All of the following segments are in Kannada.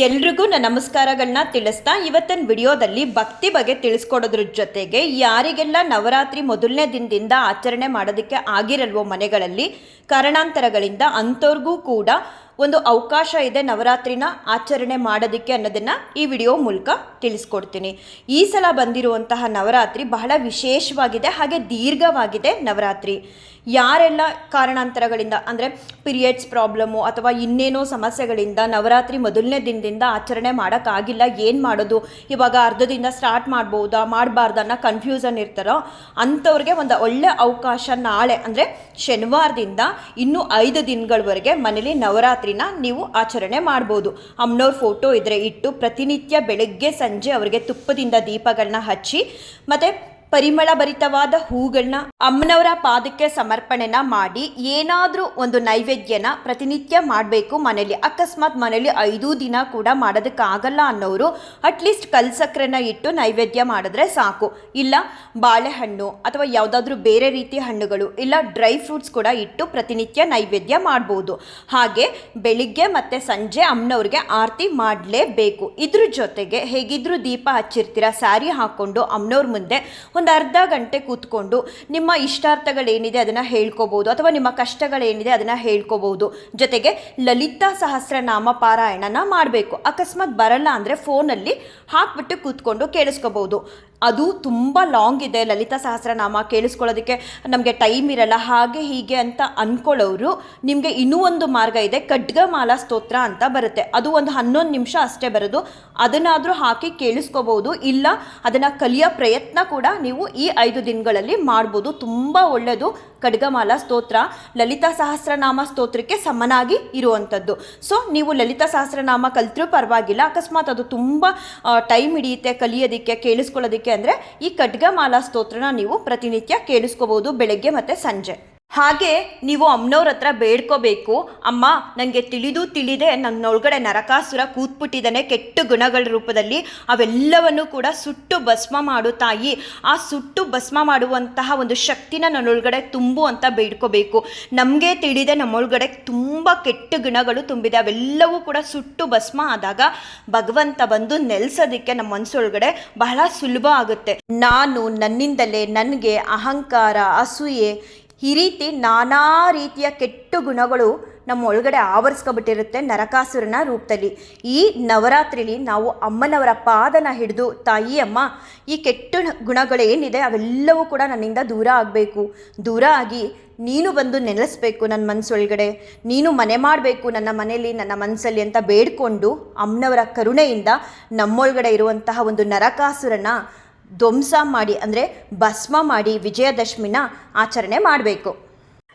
ಎಲ್ರಿಗೂ ನನ್ನ ನಮಸ್ಕಾರಗಳನ್ನ ತಿಳಿಸ್ತಾ ಇವತ್ತಿನ ವಿಡಿಯೋದಲ್ಲಿ ಭಕ್ತಿ ಬಗ್ಗೆ ತಿಳಿಸ್ಕೊಡೋದ್ರ ಜೊತೆಗೆ ಯಾರಿಗೆಲ್ಲ ನವರಾತ್ರಿ ಮೊದಲನೇ ದಿನದಿಂದ ಆಚರಣೆ ಮಾಡೋದಕ್ಕೆ ಆಗಿರಲ್ವೋ ಮನೆಗಳಲ್ಲಿ, ಕಾರಣಾಂತರಗಳಿಂದ ಅಂಥವ್ರಿಗೂ ಕೂಡ ಒಂದು ಅವಕಾಶ ಇದೆ ನವರಾತ್ರಿನ ಆಚರಣೆ ಮಾಡೋದಕ್ಕೆ ಅನ್ನೋದನ್ನು ಈ ವಿಡಿಯೋ ಮೂಲಕ ತಿಳಿಸ್ಕೊಡ್ತೀನಿ. ಈ ಸಲ ಬಂದಿರುವಂತಹ ನವರಾತ್ರಿ ಬಹಳ ವಿಶೇಷವಾಗಿದೆ, ಹಾಗೆ ದೀರ್ಘವಾಗಿದೆ ನವರಾತ್ರಿ. ಯಾರೆಲ್ಲ ಕಾರಣಾಂತರಗಳಿಂದ, ಅಂದರೆ ಪಿರಿಯಡ್ಸ್ ಪ್ರಾಬ್ಲಮ್ಮು ಅಥವಾ ಇನ್ನೇನೋ ಸಮಸ್ಯೆಗಳಿಂದ ನವರಾತ್ರಿ ಮೊದಲನೇ ದಿನದಿಂದ ಆಚರಣೆ ಮಾಡೋಕ್ಕಾಗಿಲ್ಲ, ಏನು ಮಾಡೋದು? ಇವಾಗ ಅರ್ಧದಿಂದ ಸ್ಟಾರ್ಟ್ ಮಾಡ್ಬೋದಾ? ಅನ್ನೋ ಕನ್ಫ್ಯೂಸನ್ ಇರ್ತಾರೋ, ಅಂಥವ್ರಿಗೆ ಒಂದು ಒಳ್ಳೆ ಅವಕಾಶ ನಾಳೆ, ಅಂದರೆ ಶನಿವಾರದಿಂದ ಇನ್ನೂ ಐದು ದಿನಗಳವರೆಗೆ ಮನೇಲಿ ನವರಾತ್ರಿನ ನೀವು ಆಚರಣೆ ಮಾಡ್ಬೋದು. ಅಮ್ಮನವ್ರ ಫೋಟೋ ಇದ್ರೆ ಇಟ್ಟು ಪ್ರತಿನಿತ್ಯ ಬೆಳಗ್ಗೆ ಸಂಜೆ ಅವರಿಗೆ ತುಪ್ಪದಿಂದ ದೀಪಗಳನ್ನ ಹಚ್ಚಿ, ಮತ್ತು ಪರಿಮಳ ಭರಿತವಾದ ಹೂಗಳನ್ನ ಅಮ್ಮನವರ ಪಾದಕ್ಕೆ ಸಮರ್ಪಣೆನ ಮಾಡಿ ಏನಾದರೂ ಒಂದು ನೈವೇದ್ಯನ ಪ್ರತಿನಿತ್ಯ ಮಾಡಬೇಕು. ಮನೇಲಿ ಅಕಸ್ಮಾತ್ ಮನೇಲಿ ಐದು ದಿನ ಕೂಡ ಮಾಡೋದಕ್ಕಾಗಲ್ಲ ಅನ್ನೋರು ಅಟ್ಲೀಸ್ಟ್ ಕಲ್ಸಕ್ರೆನ ಇಟ್ಟು ನೈವೇದ್ಯ ಮಾಡಿದ್ರೆ ಸಾಕು. ಇಲ್ಲ ಬಾಳೆಹಣ್ಣು ಅಥವಾ ಯಾವುದಾದ್ರೂ ಬೇರೆ ರೀತಿ ಹಣ್ಣುಗಳು ಇಲ್ಲ ಡ್ರೈ ಫ್ರೂಟ್ಸ್ ಕೂಡ ಇಟ್ಟು ಪ್ರತಿನಿತ್ಯ ನೈವೇದ್ಯ ಮಾಡ್ಬೋದು. ಹಾಗೆ ಬೆಳಿಗ್ಗೆ ಮತ್ತು ಸಂಜೆ ಅಮ್ಮನವ್ರಿಗೆ ಆರತಿ ಮಾಡಲೇಬೇಕು. ಇದ್ರ ಜೊತೆಗೆ ಹೇಗಿದ್ರೂ ದೀಪ ಹಚ್ಚಿರ್ತೀರ, ಸ್ಯಾರಿ ಹಾಕ್ಕೊಂಡು ಅಮ್ಮನವ್ರ ಮುಂದೆ ಒಂದು ಅರ್ಧ ಗಂಟೆ ಕೂತ್ಕೊಂಡು ನಿಮ್ಮ ಇಷ್ಟಾರ್ಥಗಳೇನಿದೆ ಅದನ್ನು ಹೇಳ್ಕೋಬೋದು ಅಥವಾ ನಿಮ್ಮ ಕಷ್ಟಗಳೇನಿದೆ ಅದನ್ನು ಹೇಳ್ಕೋಬೋದು. ಜೊತೆಗೆ ಲಲಿತಾ ಸಹಸ್ರನಾಮ ಪಾರಾಯಣನ ಮಾಡಬೇಕು. ಅಕಸ್ಮಾತ್ ಬರಲ್ಲ ಅಂದರೆ ಫೋನಲ್ಲಿ ಹಾಕ್ಬಿಟ್ಟು ಕೂತ್ಕೊಂಡು ಕೇಳಿಸ್ಕೋಬೋದು. ಅದು ತುಂಬ ಲಾಂಗ್ ಇದೆ. ಲಲಿತಾ ಸಹಸ್ರನಾಮ ಕೇಳಿಸ್ಕೊಳ್ಳೋದಕ್ಕೆ ನಮಗೆ ಟೈಮ್ ಇರಲ್ಲ. ಹಾಗೆ ಹೀಗೆ ಅಂತ ಅಂದ್ಕೊಳ್ಳೋರು ನಿಮಗೆ ಇನ್ನೂ ಒಂದು ಮಾರ್ಗ ಇದೆ. ಖಡ್ಗಮಾಲಾ ಸ್ತೋತ್ರ ಅಂತ ಬರುತ್ತೆ. ಅದು ಒಂದು ಹನ್ನೊಂದು ನಿಮಿಷ ಅಷ್ಟೇ ಬರೋದು. ಅದನ್ನಾದರೂ ಹಾಕಿ ಕೇಳಿಸ್ಕೋಬೋದು. ಇಲ್ಲ, ಅದನ್ನು ಕಲಿಯೋ ಪ್ರಯತ್ನ ಕೂಡ ನೀವು ಈ ಐದು ದಿನಗಳಲ್ಲಿ ಮಾಡ್ಬೋದು. ತುಂಬ ಒಳ್ಳೆಯದು ಖಡ್ಗಮಾಲಾ ಸ್ತೋತ್ರ, ಲಲಿತಾ ಸಹಸ್ರನಾಮ ಸ್ತೋತ್ರಕ್ಕೆ ಸಮನಾಗಿ ಇರುವಂಥದ್ದು. ಸೊ ನೀವು ಲಲಿತಾ ಸಹಸ್ರನಾಮ ಕಲಿತರೂ ಪರವಾಗಿಲ್ಲ. ಅಕಸ್ಮಾತ್ ಅದು ತುಂಬ ಟೈಮ್ ಹಿಡಿಯುತ್ತೆ ಕಲಿಯೋದಕ್ಕೆ, ಕೇಳಿಸ್ಕೊಳ್ಳೋದಕ್ಕೆ. ಅಂದರೆ ಈ ಖಡ್ಗಮಾಲಾ ಸ್ತೋತ್ರನ ನೀವು ಪ್ರತಿನಿತ್ಯ ಕೇಳಿಸ್ಕೋಬಹುದು ಬೆಳಗ್ಗೆ ಮತ್ತು ಸಂಜೆ. ಹಾಗೆ ನೀವು ಅಮ್ಮನವ್ರ ಹತ್ರ ಬೇಡ್ಕೋಬೇಕು. ಅಮ್ಮ ನನಗೆ ತಿಳಿದು ತಿಳಿದೆ. ನನ್ನೊಳಗಡೆ ನರಕಾಸುರ ಕೂತ್ಬಿಟ್ಟಿದ್ದಾನೆ. ಕೆಟ್ಟ ಗುಣಗಳ ರೂಪದಲ್ಲಿ ಅವೆಲ್ಲವನ್ನು ಕೂಡ ಸುಟ್ಟು ಭಸ್ಮ ಮಾಡು ತಾಯಿ. ಆ ಸುಟ್ಟು ಭಸ್ಮ ಮಾಡುವಂತಹ ಒಂದು ಶಕ್ತಿನ ನನ್ನೊಳಗಡೆ ತುಂಬು ಅಂತ ಬೇಡ್ಕೋಬೇಕು. ನಮಗೆ ತಿಳಿದೆ ನಮ್ಮೊಳಗಡೆ ತುಂಬ ಕೆಟ್ಟ ಗುಣಗಳು ತುಂಬಿದೆ. ಅವೆಲ್ಲವೂ ಕೂಡ ಸುಟ್ಟು ಭಸ್ಮ ಆದಾಗ ಭಗವಂತ ಬಂದು ನೆಲೆಸೋದಕ್ಕೆ ನಮ್ಮ ಮನಸ್ಸೊಳಗಡೆ ಬಹಳ ಸುಲಭ ಆಗುತ್ತೆ. ನಾನು ನನ್ನಿಂದಲೇ ನನಗೆ ಅಹಂಕಾರ, ಅಸೂಯೆ ಈ ರೀತಿ ನಾನಾ ರೀತಿಯ ಕೆಟ್ಟು ಗುಣಗಳು ನಮ್ಮ ಒಳಗಡೆ ಆವರಿಸ್ಕೊಬಿಟ್ಟಿರುತ್ತೆ ನರಕಾಸುರನ ರೂಪದಲ್ಲಿ. ಈ ನವರಾತ್ರಿಲಿ ನಾವು ಅಮ್ಮನವರ ಪಾದನ ಹಿಡಿದು, ತಾಯಿ, ಅಮ್ಮ, ಈ ಕೆಟ್ಟ ಗುಣಗಳೇನಿದೆ ಅವೆಲ್ಲವೂ ಕೂಡ ನನ್ನಿಂದ ದೂರ ಆಗಬೇಕು. ದೂರ ಆಗಿ ನೀನು ಬಂದು ನೆಲೆಸ್ಬೇಕು ನನ್ನ ಮನಸ್ಸೊಳಗಡೆ ನೀನು ಮನೆ ಮಾಡಬೇಕು ನನ್ನ ಮನೆಯಲ್ಲಿ ನನ್ನ ಮನಸ್ಸಲ್ಲಿ ಅಂತ ಬೇಡ್ಕೊಂಡು ಅಮ್ಮನವರ ಕರುಣೆಯಿಂದ ನಮ್ಮೊಳಗಡೆ ಇರುವಂತಹ ಒಂದು ನರಕಾಸುರನ ಧ್ವಂಸ ಮಾಡಿ ಅಂದರೆ ಭಸ್ಮ ಮಾಡಿ ವಿಜಯದಶಮಿನ ಆಚರಣೆ ಮಾಡಬೇಕು.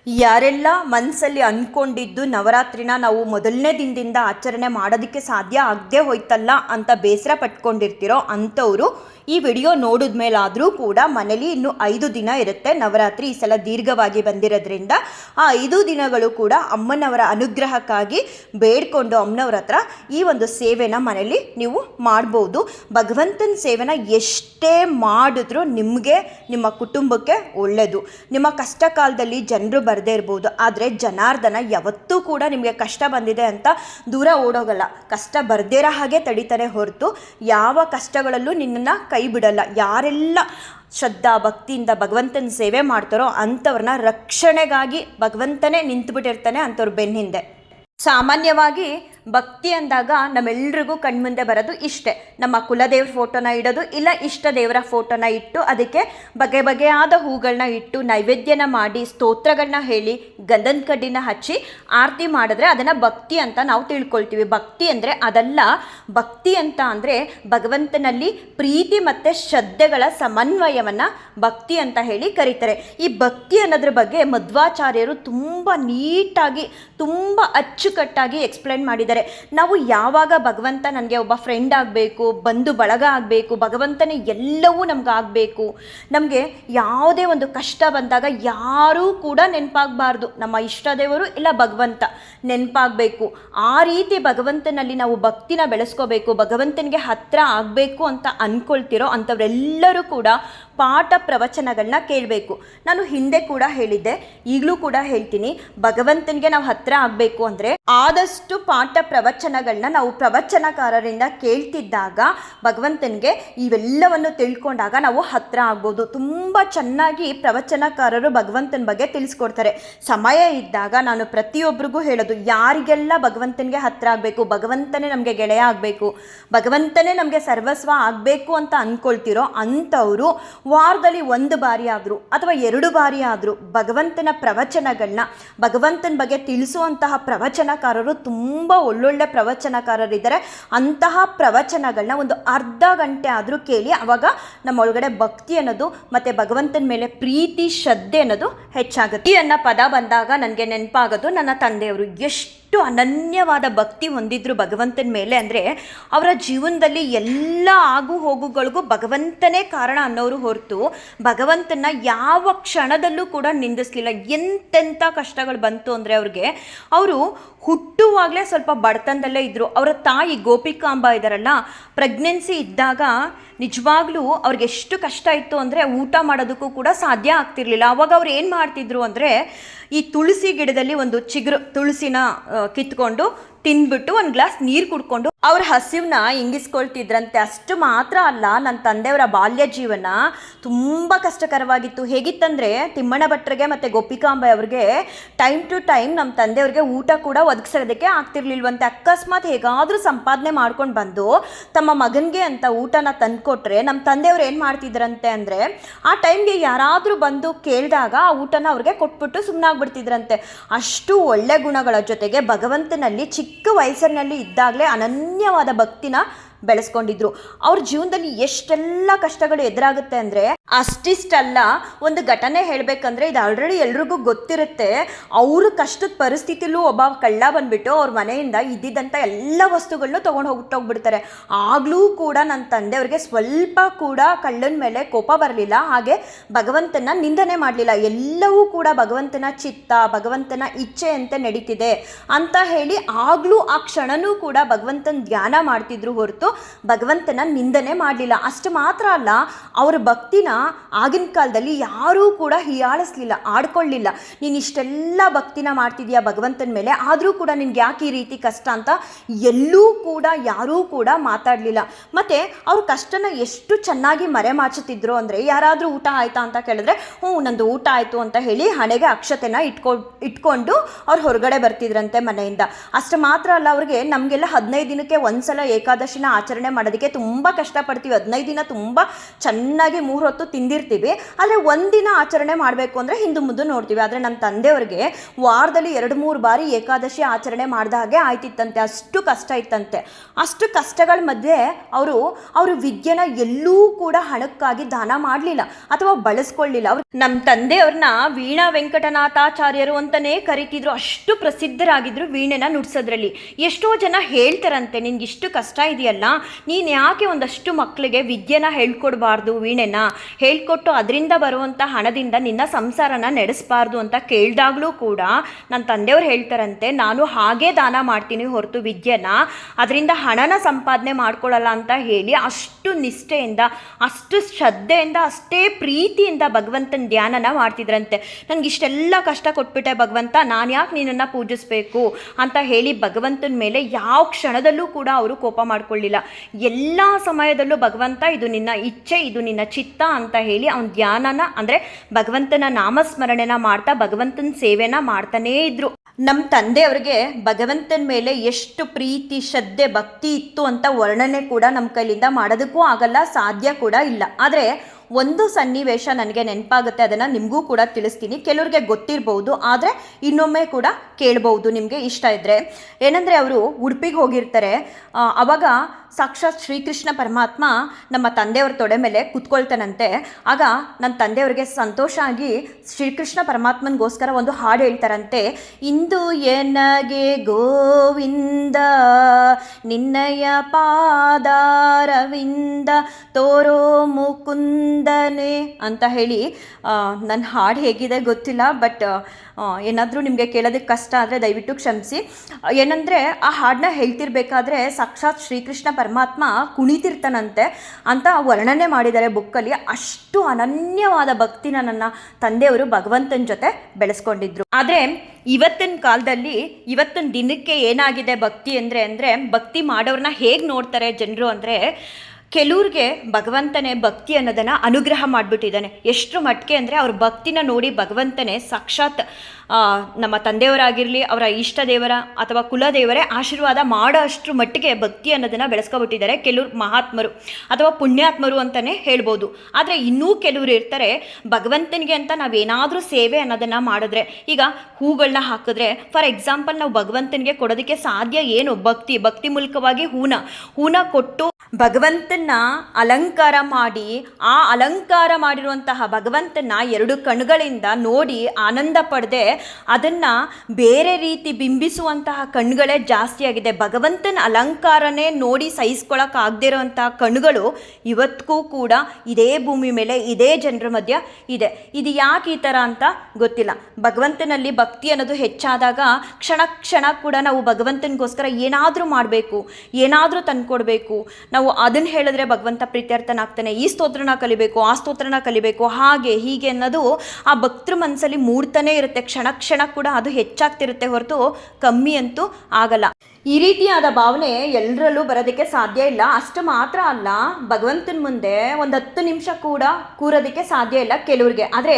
ಯಾರೆಲ್ಲ ಮನಸ್ಸಲ್ಲಿ ಅಂದ್ಕೊಂಡಿದ್ದು ನವರಾತ್ರಿನ ನಾವು ಮೊದಲನೇ ದಿನದಿಂದ ಆಚರಣೆ ಮಾಡೋದಕ್ಕೆ ಸಾಧ್ಯ ಆಗದೆ ಹೋಯ್ತಲ್ಲ ಅಂತ ಬೇಸರ ಪಟ್ಕೊಂಡಿರ್ತಿರೋ ಅಂಥವರು ಈ ವಿಡಿಯೋ ನೋಡಿದ ಮೇಲಾದರೂ ಕೂಡ ಮನೇಲಿ ಇನ್ನು ಐದು ದಿನ ಇರುತ್ತೆ ನವರಾತ್ರಿ ಈ ಸಲ ದೀರ್ಘವಾಗಿ ಬಂದಿರೋದ್ರಿಂದ. ಆ ಐದು ದಿನಗಳು ಕೂಡ ಅಮ್ಮನವರ ಅನುಗ್ರಹಕ್ಕಾಗಿ ಬೇಡ್ಕೊಂಡು ಅಮ್ಮನವ್ರ ಹತ್ರ ಈ ಒಂದು ಸೇವೆನ ಮನೇಲಿ ನೀವು ಮಾಡ್ಬೋದು. ಭಗವಂತನ ಸೇವೆನ ಎಷ್ಟೇ ಮಾಡಿದ್ರೂ ನಿಮಗೆ, ನಿಮ್ಮ ಕುಟುಂಬಕ್ಕೆ ಒಳ್ಳೆಯದು ನಿಮ್ಮ ಕಷ್ಟ ಕಾಲದಲ್ಲಿ ಜನರು ಬರದೇ ಇರ್ಬೋದು. ಆದರೆ ಜನಾರ್ದನ ಯಾವತ್ತೂ ಕೂಡ ನಿಮಗೆ ಕಷ್ಟ ಬಂದಿದೆ ಅಂತ ದೂರ ಓಡೋಗಲ್ಲ. ಕಷ್ಟ ಬರದಿರೋ ಹಾಗೆ ತಡಿತಾರೆ ಹೊರತು ಯಾವ ಕಷ್ಟಗಳಲ್ಲೂ ನಿನ್ನನ್ನು ಕೈ ಬಿಡಲ್ಲ. ಯಾರೆಲ್ಲ ಶ್ರದ್ಧಾ, ಭಕ್ತಿಯಿಂದ ಭಗವಂತನ ಸೇವೆ ಮಾಡ್ತಾರೋ ಅಂಥವ್ರನ್ನ ರಕ್ಷಣೆಗಾಗಿ ಭಗವಂತನೇ ನಿಂತುಬಿಟ್ಟಿರ್ತಾನೆ ಅಂಥವ್ರ ಬೆನ್ನ ಹಿಂದೆ ಸಾಮಾನ್ಯವಾಗಿ ಭಕ್ತಿ ಅಂದಾಗ ನಮ್ಮೆಲ್ರಿಗೂ ಕಣ್ಮುಂದೆ ಬರೋದು ಇಷ್ಟೇ. ನಮ್ಮ ಕುಲದೇವ್ರ ಫೋಟೋನ ಇಡೋದು ಇಲ್ಲ ಇಷ್ಟ ದೇವರ ಫೋಟೋನ ಇಟ್ಟು ಅದಕ್ಕೆ ಬಗೆ ಬಗೆಯಾದ ಹೂಗಳನ್ನ ಇಟ್ಟು ನೈವೇದ್ಯನ ಮಾಡಿ ಸ್ತೋತ್ರಗಳನ್ನ ಹೇಳಿ ಗಂಧದ ಕಡ್ಡಿನ ಹಚ್ಚಿ ಆರತಿ ಮಾಡಿದ್ರೆ ಅದನ್ನು ಭಕ್ತಿ ಅಂತ ನಾವು ತಿಳ್ಕೊಳ್ತೀವಿ. ಭಕ್ತಿ ಅಂದರೆ ಅದಲ್ಲ. ಭಕ್ತಿ ಅಂತ ಅಂದರೆ ಭಗವಂತನಲ್ಲಿ ಪ್ರೀತಿ ಮತ್ತು ಶ್ರದ್ಧೆಗಳ ಸಮನ್ವಯವನ್ನು ಭಕ್ತಿ ಅಂತ ಹೇಳಿ ಕರೀತಾರೆ. ಈ ಭಕ್ತಿ ಅನ್ನೋದ್ರ ಬಗ್ಗೆ ಮಧ್ವಾಚಾರ್ಯರು ತುಂಬ ನೀಟಾಗಿ, ತುಂಬ ಅಚ್ಚುಕಟ್ಟಾಗಿ ಎಕ್ಸ್ಪ್ಲೈನ್ ಮಾಡಿದ್ದಾರೆ. ನಾವು ಯಾವಾಗ ಭಗವಂತ ನನಗೆ ಒಬ್ಬ ಫ್ರೆಂಡ್ ಆಗಬೇಕು, ಬಂಧು ಬಳಗ ಆಗಬೇಕು, ಭಗವಂತನೇ ಎಲ್ಲವೂ ನಮ್ಗೆ ಆಗಬೇಕು, ನಮಗೆ ಯಾವುದೇ ಒಂದು ಕಷ್ಟ ಬಂದಾಗ ಯಾರೂ ಕೂಡ ನೆನಪಾಗಬಾರ್ದು. ನಮ್ಮ ಇಷ್ಟ ದೇವರು ಇಲ್ಲ ಭಗವಂತ. ನೆನಪಾಗಬೇಕು. ಆ ರೀತಿ ಭಗವಂತನಲ್ಲಿ ನಾವು ಭಕ್ತಿನ ಬೆಳೆಸ್ಕೋಬೇಕು, ಭಗವಂತನಿಗೆ ಹತ್ತಿರ ಆಗಬೇಕು ಅಂತ ಅಂದ್ಕೊಳ್ತಿರೋ ಅಂಥವರೆಲ್ಲರೂ ಕೂಡ ಪಾಠ ಪ್ರವಚನಗಳನ್ನ ಕೇಳಬೇಕು. ನಾನು ಹಿಂದೆ ಕೂಡ ಹೇಳಿದ್ದೆ, ಈಗಲೂ ಕೂಡ ಹೇಳ್ತೀನಿ, ಭಗವಂತನಿಗೆ ನಾವು ಹತ್ರ ಆಗಬೇಕು ಅಂದರೆ ಆದಷ್ಟು ಪಾಠ ಪ್ರವಚನಗಳನ್ನ ನಾವು ಪ್ರವಚನಕಾರರಿಂದ ಕೇಳ್ತಿದ್ದಾಗ ಭಗವಂತನಿಗೆ ಇವೆಲ್ಲವನ್ನು ತಿಳ್ಕೊಂಡಾಗ ನಾವು ಹತ್ರ ಆಗ್ಬೋದು. ತುಂಬ ಚೆನ್ನಾಗಿ ಪ್ರವಚನಕಾರರು ಭಗವಂತನ ಬಗ್ಗೆ ತಿಳಿಸ್ಕೊಡ್ತಾರೆ. ಸಮಯ ಇದ್ದಾಗ ನಾನು ಪ್ರತಿಯೊಬ್ಬರಿಗೂ ಹೇಳೋದು, ಯಾರಿಗೆಲ್ಲ ಭಗವಂತನಿಗೆ ಹತ್ರ ಆಗಬೇಕು, ಭಗವಂತನೇ ನಮಗೆ ಗೆಳೆಯ ಆಗಬೇಕು, ಭಗವಂತನೇ ನಮಗೆ ಸರ್ವಸ್ವ ಆಗಬೇಕು ಅಂತ ಅಂದ್ಕೊಳ್ತಿರೋ ಅಂಥವರು ವಾರದಲ್ಲಿ ಒಂದು ಬಾರಿ ಆದರೂ ಅಥವಾ ಎರಡು ಬಾರಿ ಆದರೂ ಭಗವಂತನ ಪ್ರವಚನಗಳನ್ನ ಭಗವಂತನ ಬಗ್ಗೆ ತಿಳಿಸುವಂತಹ ಪ್ರವಚನಕಾರರು ತುಂಬ ಒಳ್ಳೊಳ್ಳೆ ಪ್ರವಚನಕಾರರಿದ್ದಾರೆ. ಅಂತಹ ಪ್ರವಚನಗಳನ್ನ ಒಂದು ಅರ್ಧ ಗಂಟೆ ಆದರೂ ಕೇಳಿ ಆವಾಗ ನಮ್ಮ ಒಳಗಡೆ ಭಕ್ತಿ ಅನ್ನೋದು ಮತ್ತು ಭಗವಂತನ ಮೇಲೆ ಪ್ರೀತಿ, ಶ್ರದ್ಧೆ ಅನ್ನೋದು ಹೆಚ್ಚಾಗುತ್ತೆ. ಈ ಅನ್ನೋ ಪದ ಬಂದಾಗ ನನಗೆ ನೆನಪಾಗೋದು ನನ್ನ ತಂದೆಯವರು ಎಷ್ಟು ಅನನ್ಯವಾದ ಭಕ್ತಿ ಹೊಂದಿದ್ರು ಭಗವಂತನ ಮೇಲೆ ಅಂದರೆ ಅವರ ಜೀವನದಲ್ಲಿ ಎಲ್ಲ ಆಗು ಹೋಗುಗಳಿಗೂ ಭಗವಂತನೇ ಕಾರಣ ಅನ್ನೋರು ಹೊರತು ಭಗವಂತನ ಯಾವ ಕ್ಷಣದಲ್ಲೂ ಕೂಡ ನಿಂದಿಸ್ಲಿಲ್ಲ. ಎಂತೆಂಥ ಕಷ್ಟಗಳು ಬಂತು ಅಂದರೆ ಅವ್ರಿಗೆ ಅವರು ಹುಟ್ಟುವಾಗಲೇ ಸ್ವಲ್ಪ ಬಡತನದಲ್ಲೇ ಇದ್ದರು ಅವರ ತಾಯಿ ಗೋಪಿಕಾಂಬ ಇದ್ದಾರಲ್ಲ ಪ್ರೆಗ್ನೆನ್ಸಿ ಇದ್ದಾಗ ನಿಜವಾಗ್ಲೂ ಅವ್ರಿಗೆ ಎಷ್ಟು ಕಷ್ಟ ಇತ್ತು ಅಂದರೆ ಊಟ ಮಾಡೋದಕ್ಕೂ ಕೂಡ ಸಾಧ್ಯ ಆಗ್ತಿರ್ಲಿಲ್ಲ. ಅವಾಗ ಅವ್ರು ಏನು ಮಾಡ್ತಿದ್ರು ಅಂದರೆ ಈ ತುಳಸಿ ಗಿಡದಲ್ಲಿ ಒಂದು ಚಿಗುರು ತುಳಸಿನ ಕಿತ್ಕೊಂಡು ತಿಂದ್ಬಿಟ್ಟು ಒಂದು ಗ್ಲಾಸ್ ನೀರು ಕುಡ್ಕೊಂಡು ಅವ್ರ ಹಸಿವನ್ನ ಇಂಗಿಸ್ಕೊಳ್ತಿದ್ರಂತೆ. ಅಷ್ಟು ಮಾತ್ರ ಅಲ್ಲ ನನ್ನ ತಂದೆಯವರ ಬಾಲ್ಯ ಜೀವನ ತುಂಬ ಕಷ್ಟಕರವಾಗಿತ್ತು. ಹೇಗಿತ್ತಂದರೆ ತಿಮ್ಮಣ್ಣ ಭಟ್ರಿಗೆ ಮತ್ತು ಗೋಪಿಕಾಂಬೆ ಅವ್ರಿಗೆ ಟೈಮ್ ಟು ಟೈಮ್ ನಮ್ಮ ತಂದೆಯವ್ರಿಗೆ ಊಟ ಕೂಡ ಒದಗಿಸೋದಕ್ಕೆ ಆಗ್ತಿರ್ಲಿಲ್ವಂತೆ. ಅಕಸ್ಮಾತ್ ಹೇಗಾದರೂ ಸಂಪಾದನೆ ಮಾಡ್ಕೊಂಡು ಬಂದು ತಮ್ಮ ಮಗನಿಗೆ ಅಂತ ಊಟನ ತಂದುಕೊಟ್ರೆ ನಮ್ಮ ತಂದೆಯವ್ರು ಏನು ಮಾಡ್ತಿದ್ರಂತೆ ಅಂದರೆ, ಆ ಟೈಮ್ಗೆ ಯಾರಾದರೂ ಬಂದು ಕೇಳಿದಾಗ ಆ ಊಟನ ಅವ್ರಿಗೆ ಕೊಟ್ಬಿಟ್ಟು ಸುಮ್ಮನಾಗ್ಬಿಡ್ತಿದ್ರಂತೆ ಅಷ್ಟು ಒಳ್ಳೆ ಗುಣಗಳ ಜೊತೆಗೆ ಭಗವಂತನಲ್ಲಿ ಚಿಕ್ಕ ವಯಸ್ಸಿನಲ್ಲಿ ಇದ್ದಾಗಲೇ ಅನನ್ಯವಾದ ಭಕ್ತಿನ ಬೆಳೆಸ್ಕೊಂಡಿದ್ರು. ಅವ್ರ ಜೀವನದಲ್ಲಿ ಎಷ್ಟೆಲ್ಲ ಕಷ್ಟಗಳು ಎದುರಾಗುತ್ತೆ ಅಂದರೆ ಅಷ್ಟಿಷ್ಟಲ್ಲ, ಒಂದು ಘಟನೆ ಹೇಳಬೇಕಂದ್ರೆ ಇದು ಆಲ್ರೆಡಿ ಎಲ್ರಿಗೂ ಗೊತ್ತಿರುತ್ತೆ. ಅವ್ರ ಕಷ್ಟದ ಪರಿಸ್ಥಿತಿಲೂ ಒಬ್ಬ ಕಳ್ಳ ಬಂದ್ಬಿಟ್ಟು ಅವ್ರ ಮನೆಯಿಂದ ಇದ್ದಿದ್ದಂಥ ಎಲ್ಲ ವಸ್ತುಗಳನ್ನೂ ತೊಗೊಂಡು ಹೋಗ್ಬಿಟ್ಟೋಗ್ಬಿಡ್ತಾರೆ ಆಗಲೂ ಕೂಡ ನನ್ನ ತಂದೆಯವ್ರಿಗೆ ಸ್ವಲ್ಪ ಕೂಡ ಕಳ್ಳನ ಮೇಲೆ ಕೋಪ ಬರಲಿಲ್ಲ. ಹಾಗೆ ಭಗವಂತನ ನಿಂದನೆ ಮಾಡಲಿಲ್ಲ. ಎಲ್ಲವೂ ಕೂಡ ಭಗವಂತನ ಚಿತ್ತ, ಭಗವಂತನ ಇಚ್ಛೆಯಂತೆ ನಡೀತಿದೆ ಅಂತ ಹೇಳಿ ಆಗಲೂ ಆ ಕ್ಷಣನೂ ಕೂಡ ಭಗವಂತನ ಧ್ಯಾನ ಮಾಡ್ತಿದ್ರು ಹೊರತು ಭಗವಂತನ ನಿಂದನೆ ಮಾಡಲಿಲ್ಲ. ಅಷ್ಟು ಮಾತ್ರ ಅಲ್ಲ, ಅವರ ಭಕ್ತಿನ ಆಗಿನ ಕಾಲದಲ್ಲಿ ಯಾರೂ ಕೂಡ ಹೀಯಾಳಿಸ್ಲಿಲ್ಲ, ಆಡ್ಕೊಳ್ಳಿಲ್ಲ. ನೀನು ಇಷ್ಟೆಲ್ಲ ಭಕ್ತಿನ ಮಾಡ್ತಿದ್ಯಾ ಭಗವಂತನ ಮೇಲೆ? ಆದರೂ ಕೂಡ ನಿನ್ಗೆ ಯಾಕೆ ಈ ರೀತಿ ಕಷ್ಟ ಅಂತ ಎಲ್ಲೂ ಕೂಡ, ಯಾರೂ ಕೂಡ ಮಾತಾಡಲಿಲ್ಲ. ಮತ್ತು ಅವ್ರ ಕಷ್ಟನ ಎಷ್ಟು ಚೆನ್ನಾಗಿ ಮರೆಮಾಚುತ್ತಿದ್ರು ಅಂದರೆ, ಯಾರಾದರೂ ಊಟ ಆಯ್ತಾ ಅಂತ ಕೇಳಿದ್ರೆ, ಹ್ಞೂ, ನಂದು ಊಟ ಆಯಿತು ಅಂತ ಹೇಳಿ ಹಣೆಗೆ ಅಕ್ಷತೆನ ಇಟ್ಕೊ, ಇಟ್ಕೊಂಡು ಅವ್ರು ಹೊರಗಡೆ ಬರ್ತಿದ್ರಂತೆ ಮನೆಯಿಂದ. ಅಷ್ಟು ಮಾತ್ರ ಅಲ್ಲ, ಅವ್ರಿಗೆ ನಮಗೆಲ್ಲ ಹದಿನೈದು ದಿನಕ್ಕೆ ಒಂದ್ಸಲ ಏಕಾದಶಿನ ಆಚರಣೆ ಮಾಡೋದಕ್ಕೆ ತುಂಬ ಕಷ್ಟಪಡ್ತೀವಿ. ಹದಿನೈದು ದಿನ ತುಂಬ ಚೆನ್ನಾಗಿ ಮೂರು ಹೊತ್ತು ತಿಂದಿರ್ತೀವಿ. ಆದರೆ ಒಂದಿನ ಆಚರಣೆ ಮಾಡಬೇಕು ಅಂದರೆ ಹಿಂದೆ ಮುಂದೆ ನೋಡ್ತೀವಿ. ಆದರೆ ನಮ್ಮ ತಂದೆಯವ್ರಿಗೆ ವಾರದಲ್ಲಿ ಎರಡು, ಮೂರು ಬಾರಿ ಏಕಾದಶಿ ಆಚರಣೆ ಮಾಡಿದ ಹಾಗೆ ಆಯ್ತಿತ್ತಂತೆ. ಅಷ್ಟು ಕಷ್ಟ ಇತ್ತಂತೆ. ಅಷ್ಟು ಕಷ್ಟಗಳ ಮಧ್ಯೆ ಅವರು ಅವರು ವಿದ್ಯೆನ ಎಲ್ಲೂ ಕೂಡ ಹಣಕ್ಕಾಗಿ ದಾನ ಮಾಡಲಿಲ್ಲ ಅಥವಾ ಬಳಸ್ಕೊಳ್ಳಿಲ್ಲ. ಅವ್ರು ನಮ್ಮ ತಂದೆಯವ್ರನ್ನ ವೀಣಾ ವೆಂಕಟನಾಥಾಚಾರ್ಯರು ಅಂತಲೇ ಕರಿತಿದ್ರು. ಅಷ್ಟು ಪ್ರಸಿದ್ಧರಾಗಿದ್ರು ವೀಣೆನ ನುಡ್ಸೋದ್ರಲ್ಲಿ. ಎಷ್ಟೋ ಜನ ಹೇಳ್ತಾರಂತೆ, ನಿನ್ಗೆ ಇಷ್ಟು ಕಷ್ಟ ಇದೆಯಲ್ಲ, ನೀನು ಯಾಕೆ ಒಂದಷ್ಟು ಮಕ್ಕಳಿಗೆ ವಿದ್ಯೆನ ಹೇಳ್ಕೊಡ್ಬಾರ್ದು ವೀಣೆನ? ಹೇಳ್ಕೊಟ್ಟು ಅದರಿಂದ ಬರುವಂಥ ಹಣದಿಂದ ನಿನ್ನ ಸಂಸಾರನ ನಡೆಸಬಾರ್ದು ಅಂತ ಕೇಳಿದಾಗಲೂ ಕೂಡ ನನ್ನ ತಂದೆಯವ್ರು ಹೇಳ್ತಾರಂತೆ, ನಾನು ಹಾಗೇ ದಾನ ಮಾಡ್ತೀನಿ ಹೊರತು ವಿದ್ಯೆನ, ಅದರಿಂದ ಹಣನ ಸಂಪಾದನೆ ಮಾಡ್ಕೊಳ್ಳಲ್ಲ ಅಂತ ಹೇಳಿ ಅಷ್ಟು ನಿಷ್ಠೆಯಿಂದ, ಅಷ್ಟು ಶ್ರದ್ಧೆಯಿಂದ, ಅಷ್ಟೇ ಪ್ರೀತಿಯಿಂದ ಭಗವಂತನ ಧ್ಯಾನನ ಮಾಡ್ತಿದ್ರಂತೆ. ನನಗೆ ಇಷ್ಟೆಲ್ಲ ಕಷ್ಟ ಕೊಟ್ಬಿಟ್ಟೆ ಭಗವಂತ, ನಾನು ಯಾಕೆ ನಿನ್ನನ್ನು ಪೂಜಿಸ್ಬೇಕು? ಅಂತ ಹೇಳಿ ಭಗವಂತನ ಮೇಲೆ ಯಾವ ಕ್ಷಣದಲ್ಲೂ ಕೂಡ ಅವರು ಕೋಪ ಮಾಡ್ಕೊಳ್ಳಿಲ್ಲ. ಎಲ್ಲ ಸಮಯದಲ್ಲೂ ಭಗವಂತ, ಇದು ನಿನ್ನ ಇಚ್ಛೆ, ಇದು ನಿನ್ನ ಚಿತ್ತ ಹೇಳಿ ಅವನ ಧ್ಯಾನನ, ಅಂದರೆ ಭಗವಂತನ ನಾಮಸ್ಮರಣೆನ ಮಾಡ್ತಾ ಭಗವಂತನ ಸೇವೆನ ಮಾಡ್ತಾನೇ ಇದ್ರು. ನಮ್ಮ ತಂದೆಯವ್ರಿಗೆ ಭಗವಂತನ ಮೇಲೆ ಎಷ್ಟು ಪ್ರೀತಿ, ಶ್ರದ್ಧೆ, ಭಕ್ತಿ ಇತ್ತು ಅಂತ ವರ್ಣನೆ ಕೂಡ ನಮ್ಮ ಕೈಲಿಂದ ಮಾಡೋದಕ್ಕೂ ಆಗಲ್ಲ, ಸಾಧ್ಯ ಕೂಡ ಇಲ್ಲ. ಆದರೆ ಒಂದು ಸನ್ನಿವೇಶ ನನಗೆ ನೆನಪಾಗುತ್ತೆ, ಅದನ್ನು ನಿಮಗೂ ಕೂಡ ತಿಳಿಸ್ತೀನಿ. ಕೆಲವ್ರಿಗೆ ಗೊತ್ತಿರ್ಬೋದು, ಆದರೆ ಇನ್ನೊಮ್ಮೆ ಕೂಡ ಕೇಳ್ಬೋದು ನಿಮಗೆ ಇಷ್ಟ ಇದ್ದರೆ ಏನಂದರೆ ಅವರು ಉಡುಪಿಗೆ ಹೋಗಿರ್ತಾರೆ. ಆವಾಗ ಸಾಕ್ಷಾತ್ ಶ್ರೀಕೃಷ್ಣ ಪರಮಾತ್ಮ ನಮ್ಮ ತಂದೆಯವ್ರ ತೊಡೆ ಮೇಲೆ ಕುತ್ಕೊಳ್ತಾನಂತೆ. ಆಗ ನನ್ನ ತಂದೆಯವ್ರಿಗೆ ಸಂತೋಷ ಆಗಿ ಶ್ರೀಕೃಷ್ಣ ಪರಮಾತ್ಮನಿಗೋಸ್ಕರ ಒಂದು ಹಾಡು ಹೇಳ್ತಾರಂತೆ. ಇಂದು ಎನಗೆ ಗೋವಿಂದ, ನಿನ್ನಯ ಪಾದಾರವಿಂದ ತೋರೋ ಮುಕುಂದನೆ ಅಂತ ಹೇಳಿ ನನ್ನ ಹಾಡು ಹೇಗಿದೆ ಗೊತ್ತಿಲ್ಲ, ಬಟ್ ಏನಾದರೂ ನಿಮಗೆ ಕೇಳೋದಕ್ಕೆ ಕಷ್ಟ ಆದರೆ ದಯವಿಟ್ಟು ಕ್ಷಮಿಸಿ. ಏನಂದರೆ, ಆ ಹಾಡನ್ನ ಹೇಳ್ತಿರ್ಬೇಕಾದ್ರೆ ಸಾಕ್ಷಾತ್ ಶ್ರೀಕೃಷ್ಣ ಪರಮಾತ್ಮ ಕುಣಿತಿರ್ತಾನಂತೆ ಅಂತ ವರ್ಣನೆ ಮಾಡಿದ್ದಾರೆ ಬುಕ್ಕಲ್ಲಿ. ಅಷ್ಟು ಅನನ್ಯವಾದ ಭಕ್ತಿನ ನನ್ನ ತಂದೆಯವರು ಭಗವಂತನ ಜೊತೆ ಬೆಳೆಸ್ಕೊಂಡಿದ್ರು. ಆದರೆ ಇವತ್ತಿನ ಕಾಲದಲ್ಲಿ, ಇವತ್ತಿನ ದಿನಕ್ಕೆ ಏನಾಗಿದೆ ಭಕ್ತಿ ಅಂದರೆ ಅಂದರೆ ಭಕ್ತಿ ಮಾಡೋರನ್ನ ಹೇಗೆ ನೋಡ್ತಾರೆ ಜನರು ಅಂದರೆ ಕೆಲವ್ರಿಗೆ ಭಗವಂತನೇ ಭಕ್ತಿ ಅನ್ನೋದನ್ನು ಅನುಗ್ರಹ ಮಾಡಿಬಿಟ್ಟಿದ್ದಾನೆ. ಎಷ್ಟು ಮಟ್ಟಿಗೆ ಅಂದರೆ ಅವ್ರ ಭಕ್ತಿನ ನೋಡಿ ಭಗವಂತನೇ ಸಾಕ್ಷಾತ್ ನಮ್ಮ ತಂದೆಯವರಾಗಿರಲಿ, ಅವರ ಇಷ್ಟ ದೇವರ ಅಥವಾ ಕುಲದೇವರೇ ಆಶೀರ್ವಾದ ಮಾಡೋ ಅಷ್ಟರ ಮಟ್ಟಿಗೆ ಭಕ್ತಿ ಅನ್ನೋದನ್ನು ಬೆಳೆಸ್ಕೊಬಿಟ್ಟಿದ್ದಾರೆ ಕೆಲವರು ಮಹಾತ್ಮರು ಅಥವಾ ಪುಣ್ಯಾತ್ಮರು ಅಂತಲೇ ಹೇಳ್ಬೋದು. ಆದರೆ ಇನ್ನೂ ಕೆಲವರು ಇರ್ತಾರೆ, ಭಗವಂತನಿಗೆ ಅಂತ ನಾವೇನಾದರೂ ಸೇವೆ ಅನ್ನೋದನ್ನು ಮಾಡಿದ್ರೆ, ಈಗ ಹೂಗಳನ್ನ ಹಾಕಿದ್ರೆ ಫಾರ್ ಎಕ್ಸಾಂಪಲ್ ನಾವು ಭಗವಂತನಿಗೆ ಕೊಡೋದಕ್ಕೆ ಸಾಧ್ಯ ಏನು? ಭಕ್ತಿ ಭಕ್ತಿ ಮೂಲಕವಾಗಿ ಹೂನ ಹೂನ ಕೊಟ್ಟು ಭಗವಂತನ ಅಲಂಕಾರ ಮಾಡಿ, ಆ ಅಲಂಕಾರ ಮಾಡಿರುವಂತಹ ಭಗವಂತನ ಎರಡು ಕಣ್ಣುಗಳಿಂದ ನೋಡಿ ಆನಂದ ಪಡದೆ ಅದನ್ನು ಬೇರೆ ರೀತಿ ಬಿಂಬಿಸುವಂತಹ ಕಣ್ಣುಗಳೇ ಜಾಸ್ತಿ ಆಗಿದೆ. ಭಗವಂತನ ಅಲಂಕಾರನೇ ನೋಡಿ ಸಹಿಸ್ಕೊಳಕ್ಕಾಗದೇ ಇರೋವಂತಹ ಕಣ್ಣುಗಳು ಇವತ್ತಿಗೂ ಕೂಡ ಇದೇ ಭೂಮಿ ಮೇಲೆ, ಇದೇ ಜನರ ಮಧ್ಯ ಇದೆ. ಇದು ಯಾಕೆ ಈ ಥರ ಅಂತ ಗೊತ್ತಿಲ್ಲ. ಭಗವಂತನಲ್ಲಿ ಭಕ್ತಿ ಅನ್ನೋದು ಹೆಚ್ಚಾದಾಗ ಕ್ಷಣ ಕ್ಷಣ ಕೂಡ ನಾವು ಭಗವಂತನಿಗೋಸ್ಕರ ಏನಾದರೂ ಮಾಡಬೇಕು, ಏನಾದರೂ ತಂದ್ಕೊಡ್ಬೇಕು. ನಾವು ಅದನ್ನು ಹೇಳಿದ್ರೆ ಭಗವಂತ ಪ್ರೀತ್ಯರ್ಥನಾಗ್ತಾನೆ. ಈ ಸ್ತೋತ್ರನ ಕಲಿಬೇಕು, ಆ ಸ್ತೋತ್ರನ ಕಲಿಬೇಕು, ಹಾಗೆ ಹೀಗೆ ಅನ್ನೋದು ಆ ಭಕ್ತರ ಮನಸ್ಸಲ್ಲಿ ಮೂಡ್ತಾನೆ ಇರುತ್ತೆ ಕ್ಷಣ ಕ್ಷಣ ಕೂಡ ಅದು ಹೆಚ್ಚಾಗ್ತಿರುತ್ತೆ ಹೊರತು ಕಮ್ಮಿ ಅಂತೂ ಆಗಲ್ಲ. ಈ ರೀತಿಯಾದ ಭಾವನೆ ಎಲ್ಲರಲ್ಲೂ ಬರೋದಕ್ಕೆ ಸಾಧ್ಯ ಇಲ್ಲ. ಅಷ್ಟು ಮಾತ್ರ ಅಲ್ಲ, ಭಗವಂತನ ಮುಂದೆ ಒಂದು ಹತ್ತು ನಿಮಿಷ ಕೂಡ ಕೂರೋದಕ್ಕೆ ಸಾಧ್ಯ ಇಲ್ಲ ಕೆಲವ್ರಿಗೆ. ಆದರೆ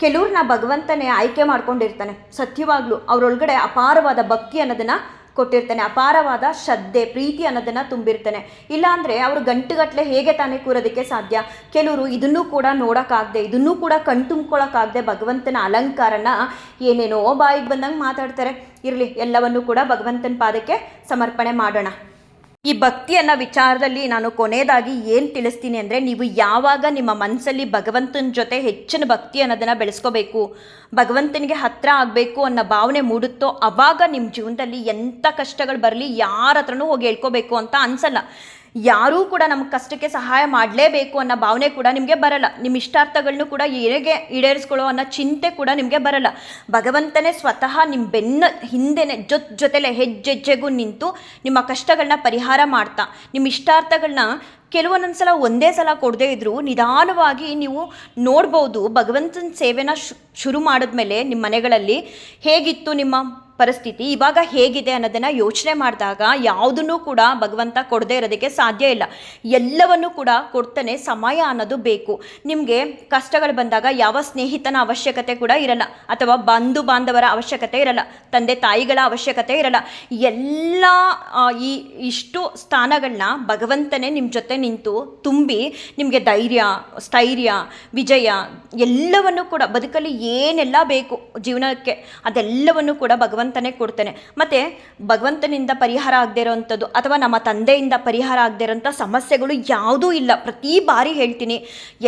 ಕೆಲವ್ರನ್ನ ಭಗವಂತನೇ ಆಯ್ಕೆ ಮಾಡ್ಕೊಂಡಿರ್ತಾನೆ. ಸತ್ಯವಾಗ್ಲೂ ಅವರೊಳಗಡೆ ಅಪಾರವಾದ ಭಕ್ತಿ ಅನ್ನೋದನ್ನ ಕೊಟ್ಟಿರ್ತಾನೆ, ಅಪಾರವಾದ ಶ್ರದ್ಧೆ, ಪ್ರೀತಿ ಅನ್ನೋದನ್ನು ತುಂಬಿರ್ತಾನೆ. ಇಲ್ಲಾಂದರೆ ಅವರು ಗಂಟುಗಟ್ಟಲೆ ಹೇಗೆ ತಾನೇ ಕೂರೋದಕ್ಕೆ ಸಾಧ್ಯ? ಕೆಲವರು ಇದನ್ನೂ ಕೂಡ ನೋಡೋಕ್ಕಾಗದೆ, ಇದನ್ನೂ ಕೂಡ ಕಣ್ ತುಂಬ್ಕೊಳಕ್ಕಾಗದೆ ಭಗವಂತನ ಅಲಂಕಾರನ ಏನೇನೋ ಬಾಯಿಗೆ ಬಂದಂಗೆ ಮಾತಾಡ್ತಾರೆ. ಇರಲಿ, ಎಲ್ಲವನ್ನೂ ಕೂಡ ಭಗವಂತನ ಪಾದಕ್ಕೆ ಸಮರ್ಪಣೆ ಮಾಡೋಣ. ಈ ಭಕ್ತಿಯನ್ನ ವಿಚಾರದಲ್ಲಿ ನಾನು ಕೊನೆಯದಾಗಿ ಏನು ತಿಳಿಸ್ತೀನಿ ಅಂದರೆ ನೀವು ಯಾವಾಗ ನಿಮ್ಮ ಮನಸ್ಸಲ್ಲಿ ಭಗವಂತನ ಜೊತೆ ಹೆಚ್ಚಿನ ಭಕ್ತಿ ಅನ್ನೋದನ್ನು ಬೆಳೆಸ್ಕೋಬೇಕು, ಭಗವಂತನಿಗೆ ಹತ್ರ ಆಗಬೇಕು ಅನ್ನೋ ಭಾವನೆ ಮೂಡುತ್ತೋ, ಅವಾಗ ನಿಮ್ಮ ಜೀವನದಲ್ಲಿ ಎಂಥ ಕಷ್ಟಗಳು ಬರಲಿ, ಯಾರ ಹತ್ರನೂ ಹೋಗಿ ಹೇಳ್ಕೋಬೇಕು ಅಂತ ಅನ್ಸಲ್ಲ. ಯಾರೂ ಕೂಡ ನಮ್ಮ ಕಷ್ಟಕ್ಕೆ ಸಹಾಯ ಮಾಡಲೇಬೇಕು ಅನ್ನೋ ಭಾವನೆ ಕೂಡ ನಿಮಗೆ ಬರಲ್ಲ. ನಿಮ್ಮ ಇಷ್ಟಾರ್ಥಗಳನ್ನೂ ಕೂಡ ಹೇಗೆ ಈಡೇರಿಸ್ಕೊಳ್ಳೋ ಅನ್ನೋ ಚಿಂತೆ ಕೂಡ ನಿಮಗೆ ಬರಲ್ಲ. ಭಗವಂತನೇ ಸ್ವತಃ ನಿಮ್ಮ ಬೆನ್ನ ಹಿಂದೆನೆ ಜೊತೆ ಜೊತೆಲೆ ಹೆಜ್ಜೆಜ್ಜೆಗೂ ನಿಂತು ನಿಮ್ಮ ಕಷ್ಟಗಳನ್ನ ಪರಿಹಾರ ಮಾಡ್ತಾ ನಿಮ್ಮ ಇಷ್ಟಾರ್ಥಗಳನ್ನ ಕೆಲವೊಂದೊಂದು ಸಲ ಒಂದೇ ಸಲ ಕೊಡದೇ ಇದ್ದರೂ ನಿಧಾನವಾಗಿ ನೀವು ನೋಡ್ಬೋದು ಭಗವಂತನ ಸೇವೆನ ಶುರು ಮಾಡಿದ್ಮೇಲೆ ನಿಮ್ಮ ಮನೆಗಳಲ್ಲಿ ಹೇಗಿತ್ತು ನಿಮ್ಮ ಪರಿಸ್ಥಿತಿ ಇವಾಗ ಹೇಗಿದೆ ಅನ್ನೋದನ್ನು ಯೋಚನೆ ಮಾಡಿದಾಗ ಯಾವುದನ್ನು ಕೂಡ ಭಗವಂತ ಕೊಡದೇ ಇರೋದಕ್ಕೆ ಸಾಧ್ಯ ಇಲ್ಲ. ಎಲ್ಲವನ್ನು ಕೂಡ ಕೊಡ್ತಾನೆ ಸಮಯ ಅನ್ನೋದು ಬೇಕು. ನಿಮಗೆ ಕಷ್ಟಗಳು ಬಂದಾಗ ಯಾವ ಸ್ನೇಹಿತನ ಅವಶ್ಯಕತೆ ಕೂಡ ಇರಲ್ಲ. ಅಥವಾ ಬಂಧು ಬಾಂಧವರ ಅವಶ್ಯಕತೆ ಇರಲ್ಲ. ತಂದೆ ತಾಯಿಗಳ ಅವಶ್ಯಕತೆ ಇರಲ್ಲ. ಎಲ್ಲ ಈ, ಇಷ್ಟು ಸ್ಥಾನಗಳನ್ನ ಭಗವಂತನೇ ನಿಮ್ಮ ಜೊತೆ ನಿಂತು ತುಂಬಿ ನಿಮಗೆ ಧೈರ್ಯ, ಸ್ಥೈರ್ಯ, ವಿಜಯ ಎಲ್ಲವನ್ನು ಕೂಡ ಬದುಕಲ್ಲಿ ಏನೆಲ್ಲ ಬೇಕು ಜೀವನಕ್ಕೆ ಅದೆಲ್ಲವನ್ನು ಕೂಡ ಭಗವಂತನೇ ಕೊಡ್ತಾನೆ. ಮತ್ತು ಭಗವಂತನಿಂದ ಪರಿಹಾರ ಆಗದೇ ಇರೋವಂಥದ್ದು ಅಥವಾ ನಮ್ಮ ತಂದೆಯಿಂದ ಪರಿಹಾರ ಆಗದೇ ಇರೋಂಥ ಸಮಸ್ಯೆಗಳು ಯಾವುದೂ ಇಲ್ಲ. ಪ್ರತಿ ಬಾರಿ ಹೇಳ್ತೀನಿ,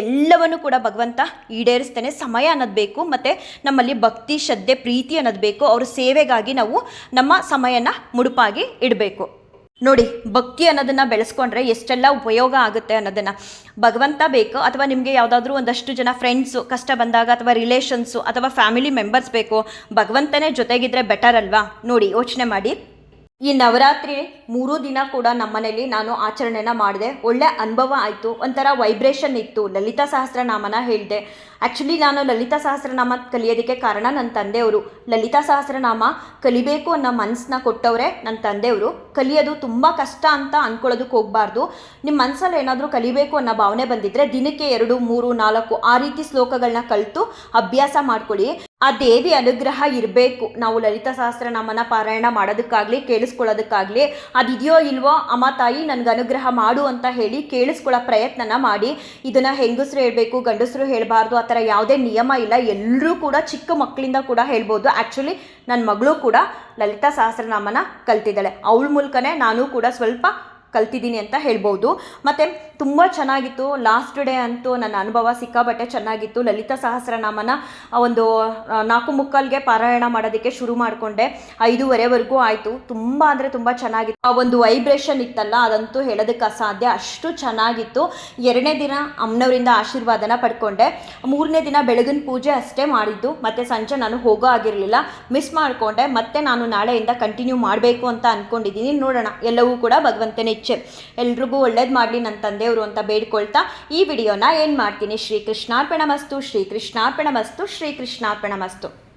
ಎಲ್ಲವನ್ನು ಕೂಡ ಭಗವಂತ ಈಡೇರಿಸ್ತಾನೆ. ಸಮಯ ಅನ್ನೋದು ಬೇಕು, ಮತ್ತು ನಮ್ಮಲ್ಲಿ ಭಕ್ತಿ, ಶ್ರದ್ಧೆ, ಪ್ರೀತಿ ಅನ್ನೋದು ಬೇಕು. ಅವ್ರ ಸೇವೆಗಾಗಿ ನಾವು ನಮ್ಮ ಸಮಯನ ಮುಡುಪಾಗಿ ಇಡಬೇಕು. ನೋಡಿ, ಭಕ್ತಿ ಅನ್ನೋದನ್ನು ಬೆಳೆಸ್ಕೊಂಡ್ರೆ ಎಷ್ಟೆಲ್ಲ ಉಪಯೋಗ ಆಗುತ್ತೆ ಅನ್ನೋದನ್ನು. ಭಗವಂತ ಬೇಕು, ಅಥವಾ ನಿಮಗೆ ಯಾವುದಾದ್ರೂ ಒಂದಷ್ಟು ಜನ ಫ್ರೆಂಡ್ಸು ಕಷ್ಟ ಬಂದಾಗ ಅಥವಾ ರಿಲೇಷನ್ಸು ಅಥವಾ ಫ್ಯಾಮಿಲಿ ಮೆಂಬರ್ಸ್ ಬೇಕು, ಭಗವಂತನೇ ಜೊತೆಗಿದ್ರೆ ಬೆಟರ್ ಅಲ್ವಾ? ನೋಡಿ, ಯೋಚನೆ ಮಾಡಿ. ಈ ನವರಾತ್ರಿ ಮೂರು ದಿನ ಕೂಡ ನಮ್ಮನೇಲಿ ನಾನು ಆಚರಣೆನ ಮಾಡಿದೆ. ಒಳ್ಳೆ ಅನುಭವ ಆಯಿತು. ಒಂಥರ ವೈಬ್ರೇಷನ್ ಇತ್ತು. ಲಲಿತಾ ಸಹಸ್ರನಾಮನ ಹೇಳಿದೆ. ಆ್ಯಕ್ಚುಲಿ ನಾನು ಲಲಿತಾ ಸಹಸ್ರನಾಮ ಕಲಿಯೋದಕ್ಕೆ ಕಾರಣ ನನ್ನ ತಂದೆಯವರು. ಲಲಿತಾ ಸಹಸ್ರನಾಮ ಕಲಿಬೇಕು ಅನ್ನೋ ಮನಸ್ಸನ್ನ ಕೊಟ್ಟವರೇ ನನ್ನ ತಂದೆಯವರು. ಕಲಿಯೋದು ತುಂಬ ಕಷ್ಟ ಅಂತ ಅಂದ್ಕೊಳ್ಳೋದಕ್ಕೆ ಹೋಗಬಾರ್ದು. ನಿಮ್ಮ ಮನಸ್ಸಲ್ಲಿ ಏನಾದರೂ ಕಲಿಬೇಕು ಅನ್ನೋ ಭಾವನೆ ಬಂದಿದ್ದರೆ ದಿನಕ್ಕೆ ಎರಡು, ಮೂರು, ನಾಲ್ಕು ಆ ರೀತಿ ಶ್ಲೋಕಗಳನ್ನ ಕಲಿತು ಅಭ್ಯಾಸ ಮಾಡ್ಕೊಳ್ಳಿ. ಆ ದೇವಿ ಅನುಗ್ರಹ ಇರಬೇಕು. ನಾವು ಲಲಿತಾ ಸಹಸ್ರನಾಮನ ಪಾರಾಯಣ ಮಾಡೋದಕ್ಕಾಗಲಿ, ಕೇಳಿಸ್ಕೊಳ್ಳೋದಕ್ಕಾಗಲಿ, ಅದಿದೆಯೋ ಇಲ್ವೋ ಅಮ್ಮ ತಾಯಿ ನನಗೆ ಅನುಗ್ರಹ ಮಾಡು ಅಂತ ಹೇಳಿ ಕೇಳಿಸ್ಕೊಳ್ಳೋ ಪ್ರಯತ್ನನ ಮಾಡಿ. ಇದನ್ನು ಹೆಂಗಸರು ಹೇಳಬೇಕು, ಗಂಡಸರು ಹೇಳಬಾರ್ದು, ಆ ಥರ ಯಾವುದೇ ನಿಯಮ ಇಲ್ಲ. ಎಲ್ಲರೂ ಕೂಡ ಚಿಕ್ಕ ಮಕ್ಕಳಿಂದ ಕೂಡ ಹೇಳ್ಬೋದು. ಆ್ಯಕ್ಚುಲಿ ನನ್ನ ಮಗಳು ಕೂಡ ಲಲಿತಾ ಸಹಸ್ರನಾಮನ ಕಲ್ತಿದ್ದಾಳೆ. ಅವಳ ಮೂಲಕನೇ ನಾನು ಕೂಡ ಸ್ವಲ್ಪ ಕಲ್ತಿದ್ದೀನಿ ಅಂತ ಹೇಳ್ಬೋದು. ಮತ್ತು ತುಂಬ ಚೆನ್ನಾಗಿತ್ತು. ಲಾಸ್ಟ್ ಡೇ ಅಂತೂ ನನ್ನ ಅನುಭವ ಸಿಕ್ಕಾಬಟ್ಟೆ ಚೆನ್ನಾಗಿತ್ತು. ಲಲಿತಾ ಸಹಸ್ರನಾಮನ ಒಂದು ನಾಲ್ಕು ಮುಕ್ಕಲ್ಗೆ ಪಾರಾಯಣ ಮಾಡೋದಕ್ಕೆ ಶುರು ಮಾಡಿಕೊಂಡೆ. ಐದೂವರೆವರೆಗೂ ಆಯಿತು. ತುಂಬ ಅಂದರೆ ತುಂಬ ಚೆನ್ನಾಗಿತ್ತು. ಆ ಒಂದು ವೈಬ್ರೇಷನ್ ಇತ್ತಲ್ಲ, ಅದಂತೂ ಹೇಳೋದಕ್ಕೆ ಅಸಾಧ್ಯ. ಅಷ್ಟು ಚೆನ್ನಾಗಿತ್ತು. ಎರಡನೇ ದಿನ ಅಮ್ಮನವರಿಂದ ಆಶೀರ್ವಾದನ ಪಡ್ಕೊಂಡೆ. ಮೂರನೇ ದಿನ ಬೆಳಗಿನ ಪೂಜೆ ಅಷ್ಟೇ ಮಾಡಿದ್ದು. ಮತ್ತು ಸಂಜೆ ನಾನು ಹೋಗೋ ಆಗಿರಲಿಲ್ಲ ಮಿಸ್ ಮಾಡಿಕೊಂಡೆ. ಮತ್ತೆ ನಾನು ನಾಳೆಯಿಂದ ಕಂಟಿನ್ಯೂ ಮಾಡಬೇಕು ಅಂತ ಅಂದ್ಕೊಂಡಿದ್ದೀನಿ ನೋಡೋಣ. ಎಲ್ಲವೂ ಕೂಡ ಭಗವಂತನ ಇಚ್ಛೆ ಎಲ್ರಿಗೂ ಒಳ್ಳೇದು ಮಾಡಲಿ ನನ್ನ ತಂದೆಯವರು ಅಂತ ಬೇಡ್ಕೊಳ್ತಾ ಈ ವಿಡಿಯೋನ ಏನು ಮಾಡ್ತೀನಿ? ಶ್ರೀಕೃಷ್ಣಾರ್ಪಣ ಮಸ್ತು ಶ್ರೀ ಕೃಷ್ಣಾರ್ಪಣ ಮಸ್ತು ಶ್ರೀ ಕೃಷ್ಣಾರ್ಪಣ ಮಸ್ತು.